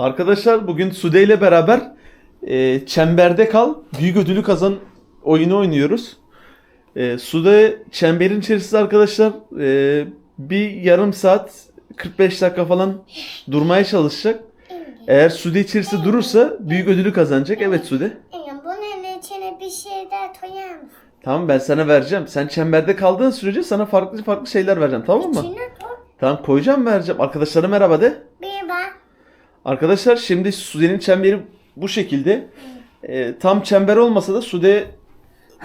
Arkadaşlar bugün Sude ile beraber e, Çemberde Kal Büyük Ödülü Kazan oyunu oynuyoruz. E, Sude çemberin içerisinde arkadaşlar e, bir yarım saat 45 dakika falan durmaya çalışacak. Eğer Sude içerisinde durursa büyük ödülü kazanacak. Evet Sude. Bunun içine bir şey daha koyar mısın? Tamam ben sana vereceğim. Sen çemberde kaldığın sürece sana farklı farklı şeyler vereceğim tamam mı? İçine koy. Tamam koyacağım vereceğim. Arkadaşlara merhaba de. Arkadaşlar şimdi Sude'nin çemberi bu şekilde. Ee, tam çember olmasa da Sude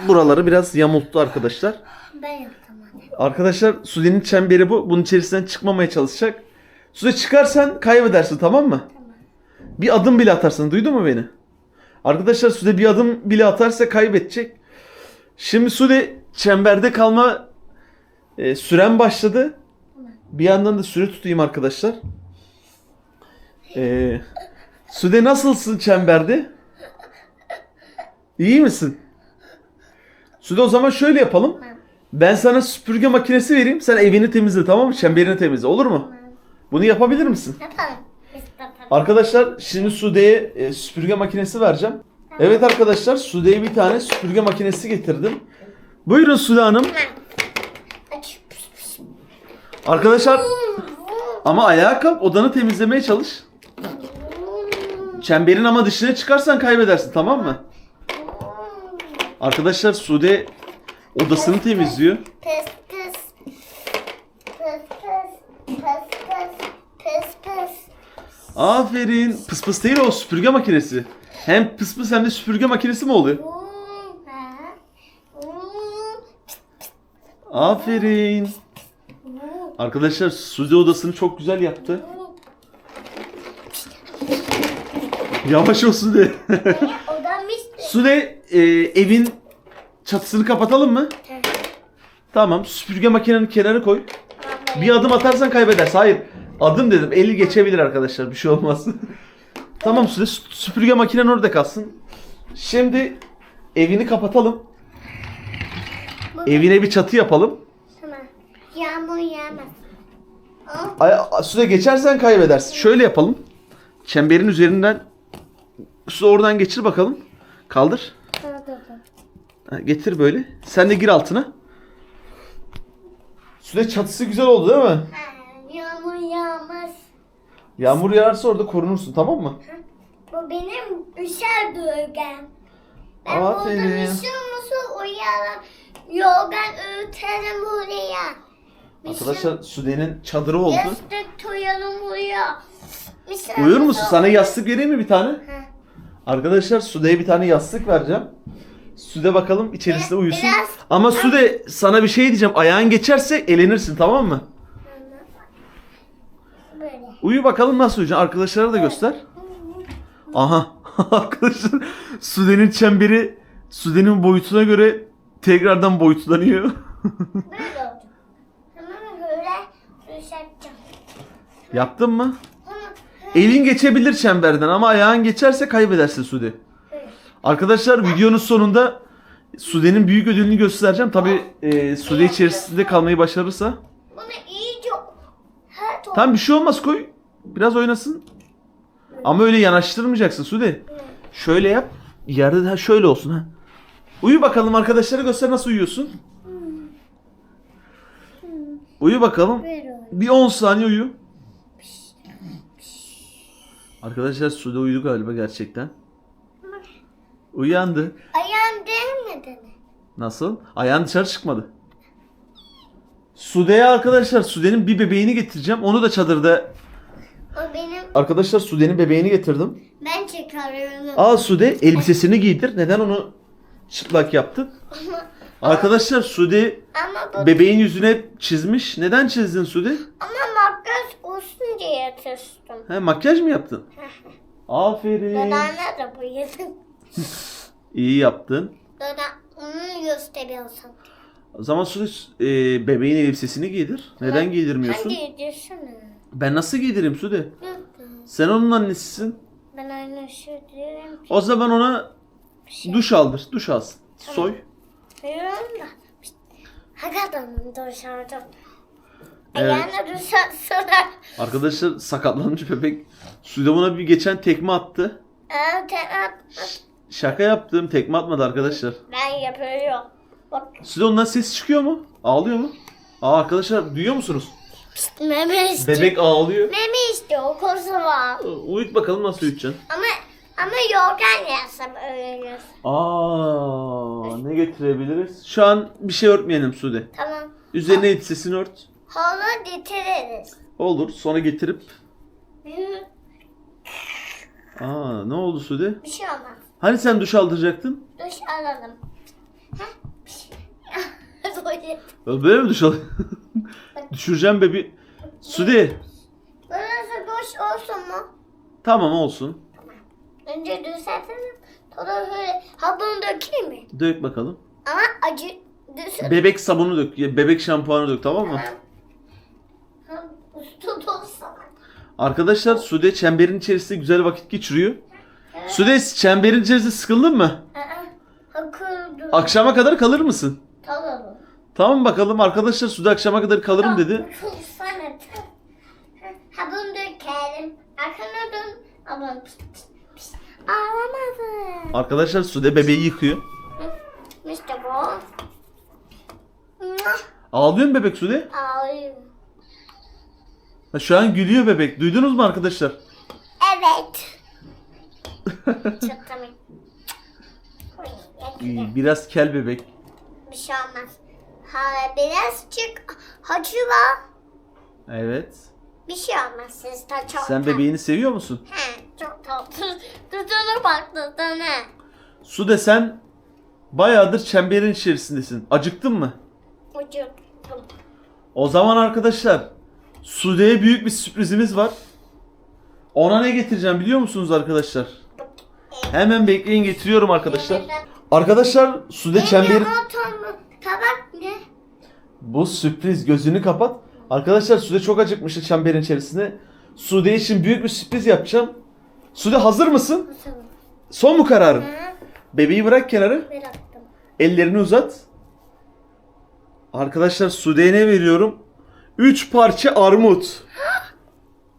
buraları biraz yamulttu arkadaşlar. Ben yaptım hadi. Arkadaşlar Sude'nin çemberi bu. Bunun içerisinden çıkmamaya çalışacak. Sude çıkarsan kaybedersin tamam mı? Bir adım bile atarsın. Duydun mu beni? Arkadaşlar Sude bir adım bile atarsa kaybedecek. Şimdi Sude çemberde kalma e, süren başladı. Bir yandan da süre tutayım arkadaşlar. E, Sude nasılsın çemberde? İyi misin? Sude o zaman şöyle yapalım. Ben sana süpürge makinesi vereyim. Sen evini temizle tamam mı? Çemberini temizle. Olur mu? Bunu yapabilir misin? Yapalım. Arkadaşlar şimdi Sude'ye e, süpürge makinesi vereceğim. Evet arkadaşlar Sude'ye bir tane süpürge makinesi getirdim. Buyurun Sude Hanım. Arkadaşlar ama ayağa kalk odanı temizlemeye çalış. Çemberin ama dışına çıkarsan kaybedersin tamam mı? Arkadaşlar Sude odasını temizliyor. Pıs pıs. Pıs pıs. Pıs pıs. Pıs pıs. Aferin. Pıs pıs değil o süpürge makinesi. Hem pıs pıs hem de süpürge makinesi mi oluyor? Aferin. Arkadaşlar Sude odasını çok güzel yaptı. Yavaş olsun de. Odam işte. Sude e, evin çatısını kapatalım mı? Tamam. Süpürge makinenin kenarı koy. Bir adım atarsan kaybedersin. Hayır. Adım dedim. Eli geçebilir arkadaşlar. Bir şey olmaz. tamam Sude. sü- Süpürge makinen orada kalsın. Şimdi evini kapatalım. Evine bir çatı yapalım. Tamam. Yağmur yağmaz. Ay, Sude geçersen kaybedersin. Şöyle yapalım. Çemberin üzerinden Sude oradan geçir bakalım. Kaldır. Ha, Getir böyle. Sen de gir altına. Sude çatısı güzel oldu değil mi? Yağmur yağmaz. Yağmur yağarsa orada korunursun tamam mı? Bu benim üşer bölgem. Ben Aferin. buradan üşür musul uyarım. Yorgan örterim buraya. Arkadaşlar Sude'nin çadırı oldu. Yastık buraya. Misal Uyur musun? Sana yastık vereyim mi bir tane? Ha. Arkadaşlar Sude'ye bir tane yastık vereceğim. Sude bakalım içerisinde uyusun. biraz- Ama Sude sana bir şey diyeceğim. Ayağın geçerse elenirsin tamam mı? Böyle. Uyu bakalım nasıl uyuyacaksın. Arkadaşlara da göster. Aha. Arkadaşlar Sude'nin çemberi Sude'nin boyutuna göre tekrardan boyutlanıyor. Böyle oldu. Hemen böyle düşeceğim. Yaptın mı? Elin geçebilir çemberden ama ayağın geçerse kaybedersin Sude. Arkadaşlar videonun sonunda Sude'nin büyük ödülünü göstereceğim. Tabi e, Sude içerisinde kalmayı başarırsa. Bunu iyice her top. Tam bir şey olmaz koy. Biraz oynasın. Ama öyle yanaştırmayacaksın Sude. Şöyle yap. Yerde de şöyle olsun ha. Uyu bakalım arkadaşlara göster nasıl uyuyorsun. Uyu bakalım. Bir 10 saniye uyu. Arkadaşlar Sude uyudu galiba gerçekten. Uyandı. Ayağım değmedi mi? Nasıl? Ayağın dışarı çıkmadı. Sude'ye arkadaşlar Sude'nin bir bebeğini getireceğim. Onu da çadırda. O benim. Arkadaşlar Sude'nin bebeğini getirdim. Ben çıkarıyorum. Al Sude elbisesini giydir. Neden onu çıplak yaptın? Arkadaşlar Sude ama bu bebeğin yüzüne çizmiş. Neden çizdin Sude? ama olsun diye tırstım. He, makyaj mı yaptın? Aferin. Dodağına da boyadım. İyi yaptın. Doda onu gösteriyorsun. O zaman Sude e, bebeğin elbisesini giydir. Neden giydirmiyorsun? Hadi girsene. Ben nasıl giydireyim Sude? Sen onun annesisin. Ben aynı şey diyorum. O zaman ona şey duş aldır. Duş alsın. Soy. diyorum da. Hakikaten dışarıda. Evet. Ayağına düşersin. Arkadaşlar sakatlanmış bebek. Sude buna bir geçen tekme attı. Aa, tamam. Şaka yaptım. Tekme atmadı arkadaşlar. Ben yapıyorum. Bak Sude ondan ses çıkıyor mu? Ağlıyor mu? Aa arkadaşlar duyuyor musunuz? meme istiyor. Bebek ağlıyor. Meme istiyor kozu var. Uyut bakalım nasıl uyutacaksın. Ama ama yorgan yazsam öyle. Aa ne getirebiliriz? Şu an bir şey örtmeyelim Sude. Tamam. Üzerine elbisesini ört. Halı getiririz. Olur. Sonra getirip Aa ne oldu Sude? Bir şey olmaz. Hani sen duş aldıracaktın? Duş alalım. Böyle mi duş al? Düşüreceğim bebi. Sude. Burası boş olsun mu? Tamam olsun. Önce düzeltelim. Sonra böyle sabun dökeyim mi? Dök bakalım. Ama acı düzelt. Bebek sabunu dök. Bebek şampuanı dök tamam mı? Üstü Arkadaşlar Sude çemberin içerisinde güzel vakit geçiriyor. Sude çemberin içerisinde sıkıldın mı? Hakırdı. Akşama kadar kalır mısın? Tamam. Tamam bakalım arkadaşlar Sude akşama kadar kalırım dedi. Arkana dön. Aman. Arkadaşlar Sude bebeği yıkıyor. İşte bu. Ağlıyor mu bebek Sude? Ağlıyor. Ha, Şu an gülüyor bebek. Duydunuz mu arkadaşlar? Evet. Çok komik. İyi, Biraz kel bebek. Bir şey olmaz. Ha, birazcık hacı var. Evet. Bir şey olmaz siz de çok Sen bebeğini seviyor musun? He, çok tatlı. Tadına bak tadına. Sude sen bayağıdır çemberin içerisindesin. Acıktın mı? Ucuktum. O zaman arkadaşlar Sude'ye büyük bir sürprizimiz var. Ona ne getireceğim biliyor musunuz arkadaşlar? Hemen bekleyin getiriyorum arkadaşlar. Arkadaşlar Sude çemberi... Tabak ne? Bu sürpriz gözünü kapat. Arkadaşlar Sude çok acıkmıştı çemberin içerisinde. Sude için büyük bir sürpriz yapacağım. Sude hazır mısın? Nasıl? Son mu kararın? Bebeği bırak kenara. bıraktım. Ellerini uzat. Arkadaşlar Sude'ye ne veriyorum? 3 parça armut.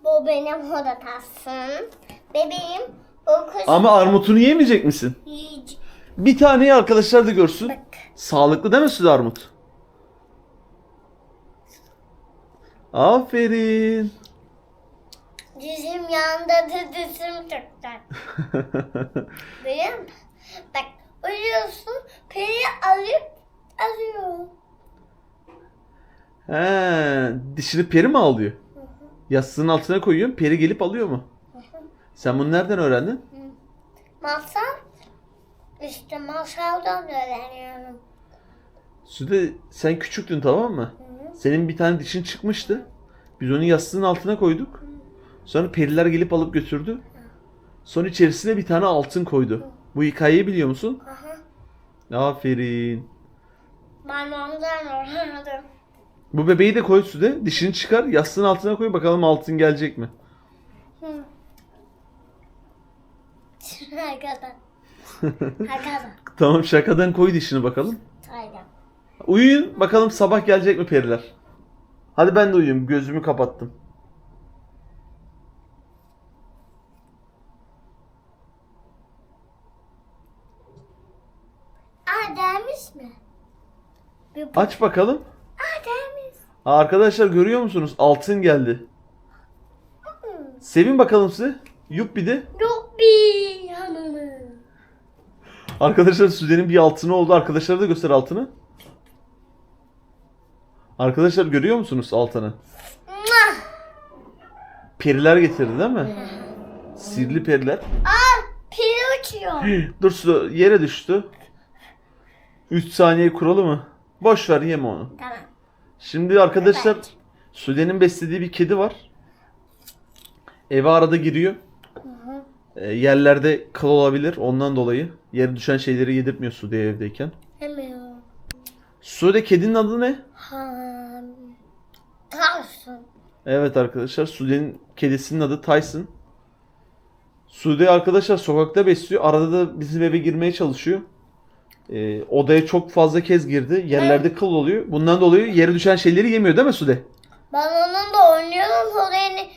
Bu benim hoda tassın. Bebeğim o kız Ama armutunu yemeyecek misin? yiyecek. Bir taneyi arkadaşlar da görsün. Bak. Sağlıklı değil mi Sude armut? Aferin. Dizim yanında da dizim. Biliyor musun? Bak uyuyorsun peri alıp alıyor. He, dişini peri mi alıyor? Yastığın altına koyuyorsun, peri gelip alıyor mu? Sen bunu nereden öğrendin? Masal işte masaldan öğreniyorum. Sude sen küçüktün tamam mı? Senin bir tane dişin çıkmıştı. Biz onu yastığın altına koyduk. Sonra periler gelip alıp götürdü. Sonra içerisine bir tane altın koydu. Bu hikayeyi biliyor musun? Aha. Aferin. Ben ondan öğrendim. Bu bebeği de koy Sude. Dişini çıkar, yastığın altına koy bakalım altın gelecek mi? Hı. Hakikaten. Hakikaten. Tamam şakadan koy dişini bakalım. Aynen. Uyuyun bakalım sabah gelecek mi periler? Hadi ben de uyuyayım. Gözümü kapattım. Aa gelmiş mi? Bir Aç bakalım. Arkadaşlar görüyor musunuz? Altın geldi. Sevin bakalım size. Yup bir de. Bir hanımı. Arkadaşlar Sude'nin bir altını oldu. Arkadaşlara da göster altını. Arkadaşlar görüyor musunuz altını? Periler getirdi değil mi? Sirli periler. Aa pil uçuyor. Dur Sude yere düştü. 3 saniye kuralı mı? Boş ver yeme onu. tamam. Şimdi arkadaşlar Evet. Sude'nin beslediği bir kedi var. Eve arada giriyor. E, yerlerde kıl olabilir ondan dolayı. Yere düşen şeyleri yedirtmiyor Sude'ye evdeyken. Hemen. Sude kedinin adı ne? Ha. Kalsın. Evet arkadaşlar Sude'nin kedisinin adı Tyson. Sude arkadaşlar sokakta besliyor. Arada da bizim eve girmeye çalışıyor. E, odaya çok fazla kez girdi. Yerlerde kıl oluyor. Bundan dolayı yere düşen şeyleri yemiyor değil mi Sude? Ben onunla oynuyorum. Sonra yine,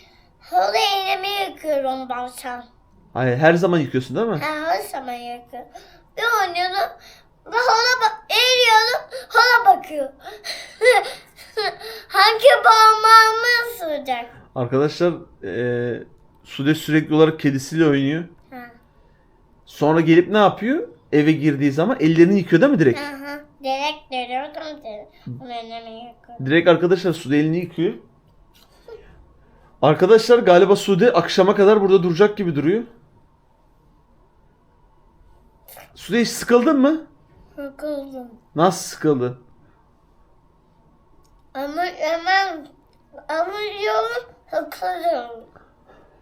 sonra elimi yıkıyorum bazen. Hayır her zaman yıkıyorsun değil mi? Ha, her zaman yıkıyorum. Bir oynuyorum. Ve hala bak, eğiliyorum. Hala bakıyor. Hangi parmağımı ısıracak? Arkadaşlar eee Sude sürekli olarak kedisiyle oynuyor. Ha. Sonra gelip ne yapıyor? Eve girdiği zaman ellerini yıkıyor değil mi direkt? Aha. Direkt görüyordum seni. Onu elimi yıkıyorum. Direkt arkadaşlar Sude elini yıkıyor. Arkadaşlar galiba Sude akşama kadar burada duracak gibi duruyor. Sude hiç sıkıldın mı? Sıkıldım. Nasıl sıkıldın? Ama hemen ama yolum sıkıldım.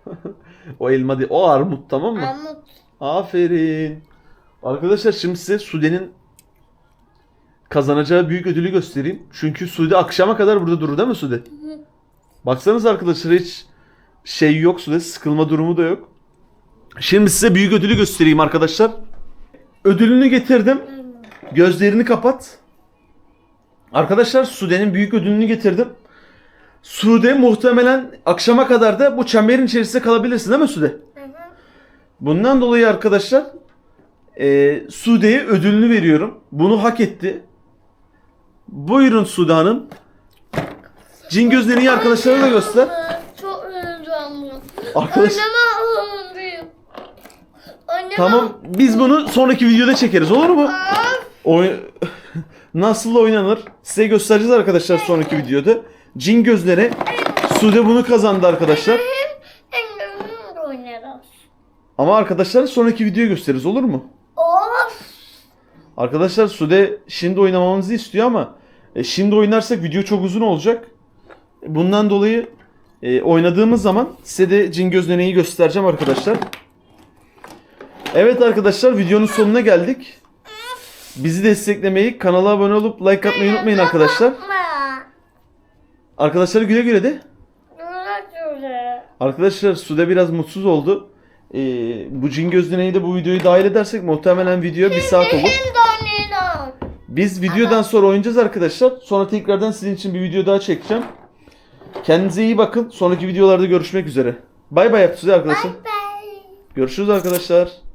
O elma değil, o armut tamam mı? Ama Aferin. Arkadaşlar şimdi size Sude'nin kazanacağı büyük ödülü göstereyim. Çünkü Sude akşama kadar burada durur değil mi Sude? Baksanız arkadaşlar hiç şey yok Sude, sıkılma durumu da yok. Şimdi size büyük ödülü göstereyim arkadaşlar. Ödülünü getirdim. Gözlerini kapat. Arkadaşlar Sude'nin büyük ödülünü getirdim. Sude muhtemelen akşama kadar da bu çemberin içerisinde kalabilirsin değil mi Sude? Bundan dolayı arkadaşlar e, Sude'ye ödülünü veriyorum. Bunu hak etti. Buyurun Sude Hanım. Cin gözlerini iyi arkadaşlarına da göster. Çok heyecanlıyım. Arkadaş Anneme. Anneme tamam biz bunu sonraki videoda çekeriz olur mu? Oy Nasıl oynanır? Size göstereceğiz arkadaşlar sonraki videoda. Cin gözleri Sude bunu kazandı arkadaşlar. Ama arkadaşlar sonraki videoyu gösteririz olur mu? Arkadaşlar Sude şimdi oynamamızı istiyor ama e, şimdi oynarsak video çok uzun olacak. Bundan dolayı e, oynadığımız zaman size de cin gözleneği göstereceğim arkadaşlar. Evet arkadaşlar videonun sonuna geldik. Bizi desteklemeyi, kanala abone olup like atmayı unutmayın arkadaşlar. Arkadaşlar güle güle de. Arkadaşlar Sude biraz mutsuz oldu. E, bu cin gözleneği de bu videoyu dahil edersek muhtemelen video bir saat olur. Biz videodan sonra oynayacağız arkadaşlar. Sonra tekrardan sizin için bir video daha çekeceğim. Kendinize iyi bakın. Sonraki videolarda görüşmek üzere. Bay bay yapacağız arkadaşlar. Bye. Görüşürüz arkadaşlar.